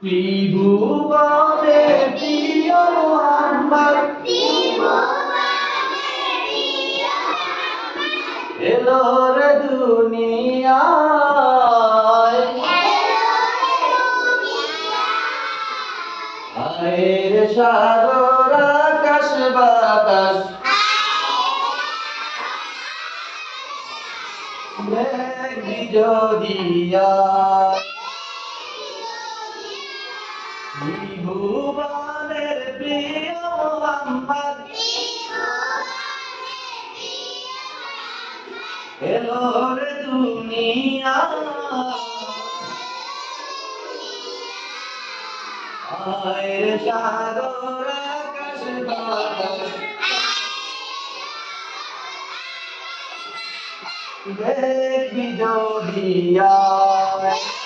ত্রিভুবনে প্রিয় মোহাম্মদ এলো রে দুনিয়ায়। আয়ের সাগর আকাশ বাতাস। যদি আয় ত্রিভুবনের প্রিয় মোহাম্মদ এলো রে দুনিয়া। আয়ের সাগর আকাশ বাতাস। দেখবি যদি আয়।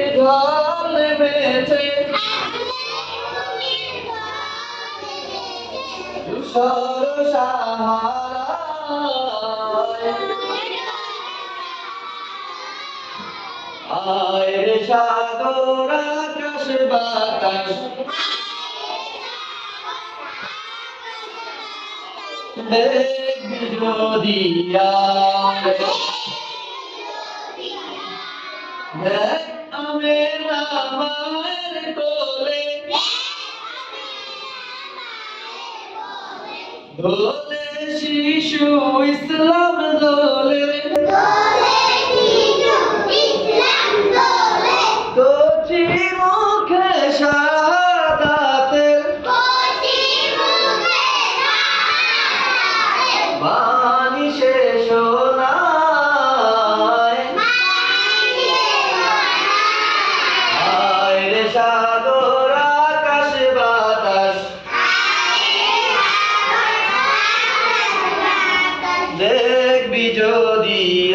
খুশি বেছে তুষার সাহারায় আয়ের সাগর আকাশ বাতাস। দেখবি যদি আয় দেখ আমের আমার কোলে। দোলে শিশু ইসলাম দোলে। যদি